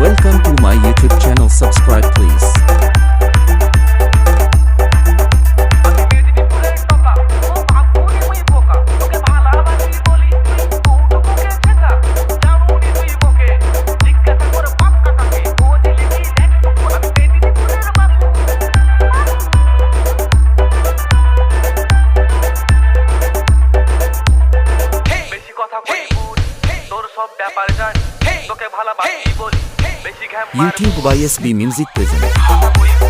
Welcome to my YouTube channel subscribe please. YouTube ISB Music Presents.